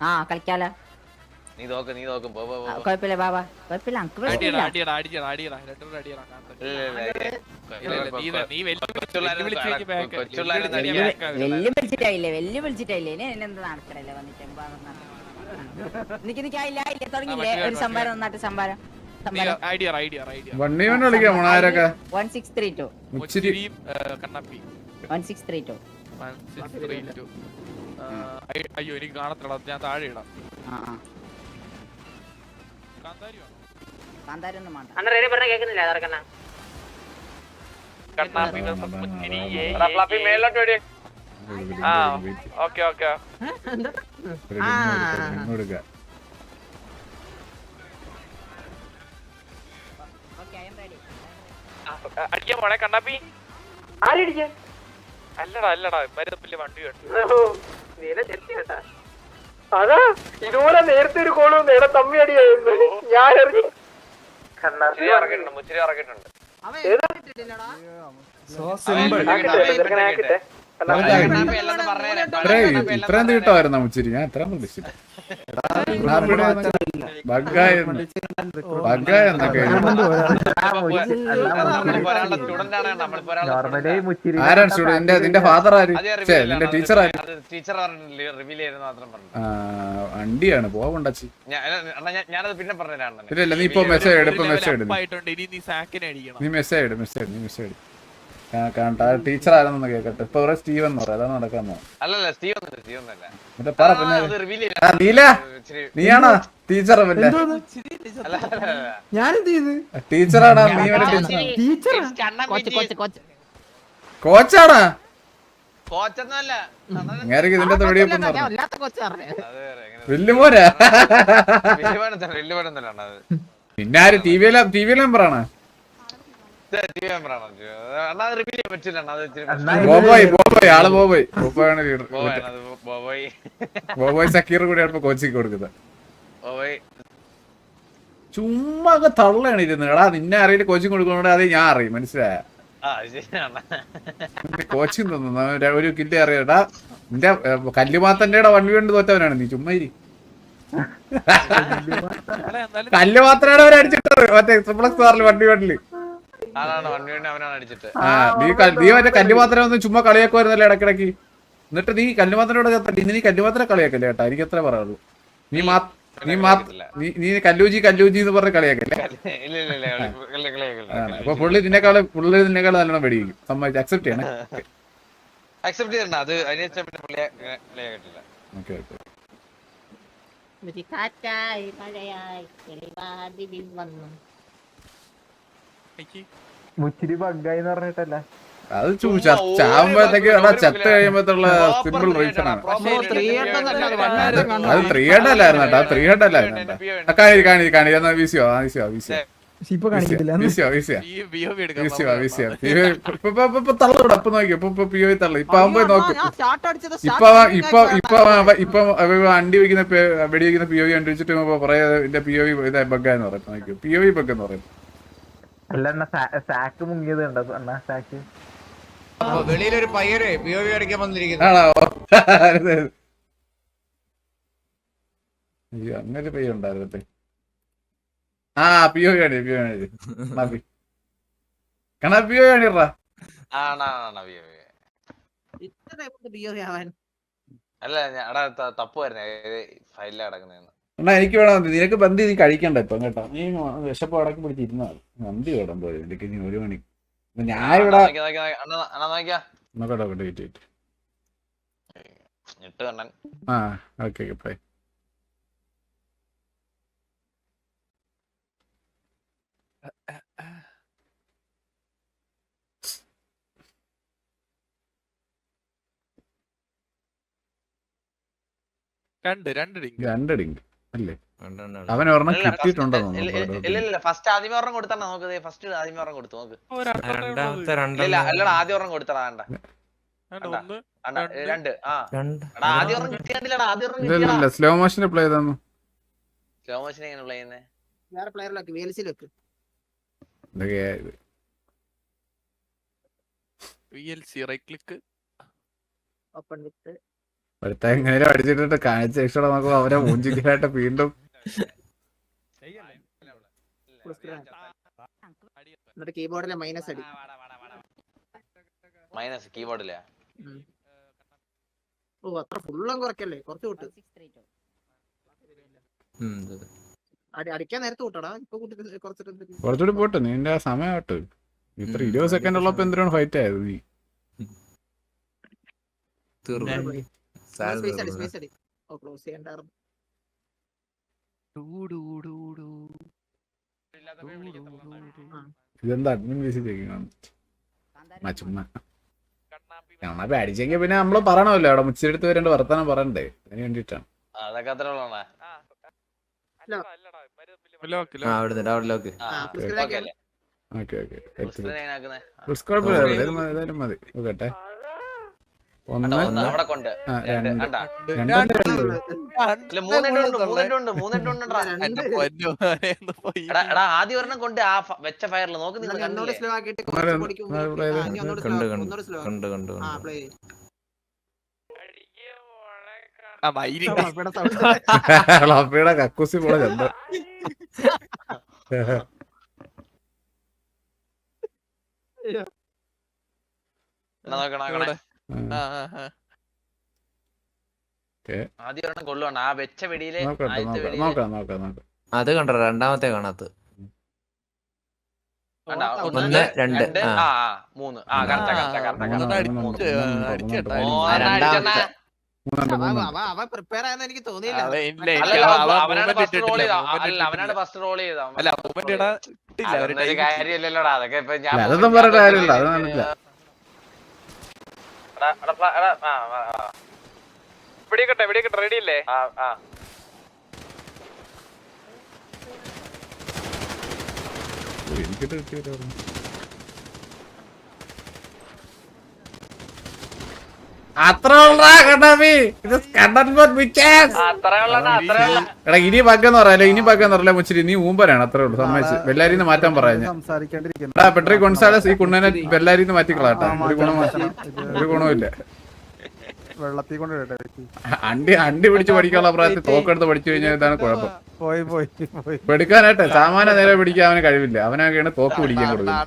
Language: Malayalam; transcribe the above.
ആ കളിക്കാലോ. നീ നോക്ക് നീ നോക്കും. പോ പോ. കുഴപ്പമില്ല ബാബാ കുഴപ്പമില്ല അങ്ക് അടിയടാ പ്രശ്നമില്ല അടിയടാ അടിയടാ അടിയടാ. രണ്ടുപേരും അടിയടാ വെല്ലു- വിളിച്ചിട്ടായില്ലേ? വെല്ലു വിളിച്ചിട്ടായില്ലേ? ഇനി എന്നെന്ത് നടക്കണല്ലേ വന്നിട്ട്? നിക്ക് നിക്കായില്ല ഇല്ല തുടങ്ങിയില്ലേ? ഒരു സംഭാരം ഒന്നാട്ട് സംഭാരം. സംഭാരം. ഐഡിയ ഐഡിയ ഐഡിയ വണ്ണി വേണ്ട കളിക്കാം മോണാരൊക്കെ? One six three two. ഇച്ചിരി കണ്ണപ്പി. One six three two. അയ്യോ എനിക്ക് കാണത്തില്ല ഞാൻ താഴെ ഇടാം. അടിക്കാൻ പോണേ കണ്ണാപ്പി. അല്ലടാ അല്ലടാ മരുന്നപ്പില്ല വണ്ടി വേണ്ട അതാ ഇതുപോലെ നേരത്തെ ഒരു കോൾ നേരെ തമ്മി അടിയായിരുന്നു. ഞാൻ ഇത്രയും മുച്ചിരി ഇറക്കിയിട്ടുണ്ട് മുച്ചിരി ഞാൻ എത്ര പ്രതീക്ഷിച്ചില്ല നിന്റെ ഫാദർ ആര് നിന്റെ ടീച്ചർ ആര് ടീച്ചർ റിവീൽ ചെയ്യുന്നത് മാത്രം വണ്ടിയാണ് പോവണ്ടച്ചി ഞാനത് പിന്നെ പറഞ്ഞുതരാം ഇല്ല നീ ഇപ്പൊ മെസ്സേജ് മെസ്സേജ് ഇടും നീ മെസ്സേജ് ഇടും മെസ്സേജ് നീ മെസ്സേജ് ഇട് ആരെന്നൊന്ന് കേക്കട്ടെ. ഇപ്പൊ ഇവിടെ സ്റ്റീവൻ എന്ന് പറയാം. അതാണ് നടക്കുന്നത് അല്ലല്ല സ്റ്റീവ് ഒന്നുമില്ല സ്റ്റീവ് ഒന്നല്ല എന്നിട്ട് പറ പിന്നെ. നീല. നീയാണോ? ടീച്ചർ മറ്റേ അല്ല അല്ല, അല്ല. ഞാനെന്ത് ചെയ്ത്? ടീച്ചറാണോ നീ വരെ ടീച്ചർ ടീച്ചർ കൊച്ച് കൊച്ച് കൊച്ച്. കോച്ചാണോ? കോച്ചൊന്നുമല്ല. ഇങ്ങനെ ഇതിന്റെ പിന്നെ ആര്? ടി വി ടി വി മെമ്പറാണ് ബോബോയ് സക്കീർ കൂടിയാണ് ഇപ്പൊ കോച്ചിങ് കൊടുക്കുന്നത് ചുമ്മാ ഒക്കെ തള്ളയാണ് ഇരുന്നത് എടാ നിന്നെ അറിയില്ല കോച്ചിങ് കൊടുക്കണോണ്ട് അത് ഞാൻ അറിയും. മനസ്സിലായ? ആ കോച്ചിങ് തന്നു. ഒരു കില്ല അറിയാടാ നിന്റെ കല്ലുമാത്തന്റെ വണ്ടി കൊണ്ട് തോറ്റവനാണ്. നീ ചുമ്മാ ഇരി. കല്ലുമാത്രയുടെ അവർ അടിച്ചിട്ടത് മറ്റേ ട്രിപ്ലക്സ് സാറിൽ വണ്ടി വണ്ടിൽ ആണാണ് വണ്ടി വേണ്ടി നീ മറ്റേ കല്ലുമാത്രം ഒന്ന് ചുമ്മാ കളിയാക്കുമായിരുന്നല്ലേ ഇടക്കിടക്ക് എന്നിട്ട് നീ കല്ലുമാത്രയോട് ഇന്ന് നീ കല്ലുപാത്രം കളിയാക്കല്ലേ കേട്ടാ? എനിക്ക് എത്ര പറയുള്ളൂ നീ മാ നീ മാ നീ നീ കല്ലൂജി കല്ലൂജി എന്ന് പറഞ്ഞ കളിയാക്കല്ലേ? ഇല്ല ഇല്ല ഇല്ല കളി- കളി- കളി- കളി- അതാണ് അപ്പൊ പുള്ളി നിന്നെക്കാൾ പുള്ളി നിന്നെക്കാളും നല്ലോണം വെടിയിരിക്കും സമ്മതിച്ച് അക്സെപ്റ്റ് ചെയ്യണേ. അക്സെപ്റ്റ് ചെയ്യണം അത് അതിനെ പുള്ളിയെ ഓക്കെ ഓക്കെ. കാറ്റായി മഴയായി വന്നു. മുച്ചിരി ബഗ്ഗായി എന്ന് പറഞ്ഞിട്ടല്ല. അത് ചാവുമ്പോഴത്തേക്ക് എടാ ചത്ത് കഴിയുമ്പോഴത്തുള്ള സിമ്പിൾ റീസൺ ആണ്. അത് ത്രീ ഹെഡ് അല്ലായിരുന്നു കേട്ടോ ത്രീ ഹെഡ് അല്ലായിരുന്നു കാണി കാണി കാണി എന്നാ വിസിയോ ആ വിസിയോ വിസിയോ. ഇപ്പൊ തള്ളൂടെ അപ്പൊ നോക്കി. ഇപ്പൊ തള്ളു ഇപ്പൊ ആവുമ്പോ നോക്ക്. ഇപ്പൊ ഇപ്പൊ ഇപ്പൊ ഇപ്പൊ വണ്ടി വെക്കുന്ന വെടി വെക്കുന്ന പി ഒ വി കണ്ടു പറയാ എന്റെ പി ഒ വി ഇതാ ബഗ്ഗാന്ന് പറയും. നോക്കി പി ഒ വി ബഗ് എന്ന് പറയും. അല്ല അണ്ണ സാക്ക് മുങ്ങിയത് ഉണ്ടോ അണ്ണ സാക്ക്? വെളിയിലൊരു പയ്യര് പി ഒ വി അടിക്കാൻ വന്നിരിക്കുന്നു. ആണോ? അയ്യോ അങ്ങനെ പയ്യ ഉണ്ടായിരുന്നു ആ പി ഒ വി ആണ് പി ഒ കണാ പി ഒ വി അല്ല എടാ തപ്പ് വരുന്നേ ഫയലിൽ കിടക്കുന്നതെന്ന്. എന്നാ എനിക്ക് വേണം നിനക്ക് ബന്ധി നീ കഴിക്കണ്ട ഇപ്പം കേട്ടോ. നീ വിശപ്പ് അടക്കി പിടിച്ചിരുന്നാ ബന്ധി വേണം പോയി എനിക്ക് നീ ഒരു മണി ഞാൻ ഇവിടെ നോക്കട്ടെ നോക്കട്ടെ വെയിറ്റ് ആ ഓക്കെ ഓക്കെ ബൈ രണ്ട് രണ്ട് ഡിങ്ക് രണ്ട് ഡിങ്ക് അല്ലേ? അവൻ ഒരെണ്ണം കിട്ടിയിട്ടുണ്ടോ ഫസ്റ്റ് ആദ്യം ഒരെണ്ണം കൊടുത്തണ്ണ നോക്ക് ഫസ്റ്റ് ആദ്യം ഒരെണ്ണം കൊടുത്തു നോക്ക്. അല്ലടാ ആദ്യം ഒരെണ്ണം കൊടുത്തടാ വേണ്ട. സ്ലോ മോഷന് പ്ലേ ചെയ്തു സ്ലോ മോഷൻ എങ്ങനെ പ്ലേ ചെയ്യുന്നത് വേറെ പ്ലെയറിലൊക്കെ വേൽസിൽ വെക്ക്. ഇതൊക്കെ V L C right click open with അടുത്ത എങ്ങനെ അടിച്ചിട്ടിട്ട് കാഴ്ച രക്ഷയുടെ നോക്കുമ്പോ അവരെ മൂഞ്ചിക്കാനായിട്ട് വീണ്ടും എന്നിട്ട് കീബോർഡിലെ മൈനസ് അടി. മൈനസ് കീബോർഡിലെ. ഓ അത്ര ഫുള്ളും കുറയ്ക്കല്ലേ? കുറച്ച് കൂട്ട്. അടി അടിക്കാൻ നേരത്തെ കൂട്ടടാ. ഇപ്പൊ കൂട്ടി കുറച്ചിട്ട് കുറച്ചുകൂടി പോട്ടെ. നിന്റെ ആ സമയം ആട്ട് ഇത്ര ഇരുപത് സെക്കൻഡ് ഉള്ളപ്പോ എന്തിനാണ് ഫൈറ്റ് ആയത് നീ? സ്പേസ് ഇതെന്താ അഡ്മിൻ ചുമ്മാ പിന്നെ നമ്മൾ പറയണമല്ലോ. അവിടെ മുച്ചിരെടുത്ത് വരേണ്ട വർത്താനം പറയണ്ടേ? അതിന് വേണ്ടിട്ടാണ് അതൊക്കെ അത്ര ആ അവിടെ നിന്ന് അവിടെ ലോക്ക്. ആ ആ, ഓക്കെ ഓക്കെ? കുഴപ്പമില്ല ഏതായാലും മതി. നോക്കട്ടെ ഒന്ന് അവിടെ കൊണ്ട്. എടാ എടാ ആദ്യം ഒരെണ്ണം കൊണ്ട് ആ വെച്ച ഫയറിൽ നോക്ക് നിങ്ങൾ കണ്ട് കണ്ട് കക്കൂസി പോലെ ചന്ത എന്നാ നോക്കണ. ആദ്യം ഒരെണ്ണം കൊള്ളുവാണ്. ആ വെച്ച വെടിയിലെ നോക്കാം നോക്കാം. നോക്കാം അത് കണ്ടോ രണ്ടാമത്തെ കാണാത്ത. കണ്ടാ? ഒന്ന്, രണ്ട് ആ. മൂന്ന്. ആ കറക്റ്റാ കറക്റ്റാ കറക്റ്റാ അതെന്നാ പറഞ്ഞിട്ട് കാര്യമില്ല അത് നടന്നില്ല എടാ, കിട്ടെ റെഡി അല്ലേ ആ, ആ. എനിക്കിട്ട് കിട്ടിയല്ലോ അത്ര ഉള്ളടാ കണ്ണാമി ഇത് കണ്ണൻ പിച്ചേസ് ആ, അത്രേ ഉള്ളടാ, അത്രേ ഉള്ള. എടാ ഇനി ബഗ്ഗെന്ന് പറയാലോ ഇനി ബഗ്ഗെന്ന് പറയല്ലേ മുച്ചിരി നീ ഊമ്പരാണ് അത്രേ ഉള്ളൂ സമ്മതിച്ച് ബെല്ലാരിന്ന് മാറ്റാൻ പറയാ എടാ പെട്രി കൊൺസാലസ് ഈ കുണ്ണനെ ബെല്ലാരിന്ന് മാറ്റിക്കളാട്ടാ ഒരു ഗുണം ഒരു ഗുണമില്ല വെള്ളത്തിൽ കൊണ്ട് അണ്ടി അണ്ടി പിടിച്ച് പഠിക്കാനുള്ള പ്രായത്തിൽ തോക്കെടുത്ത് പഠിച്ചു കഴിഞ്ഞാൽ ഇതാണ് കുഴപ്പം പോയി പോയി പോയി എടുക്കാനായിട്ട് സാമാന്യ നേരെ പിടിക്കാൻ അവന് കഴിവില്ല അവനൊക്കെയാണ് തോക്ക് പിടിക്കാൻ കൊടുക്കുന്നത്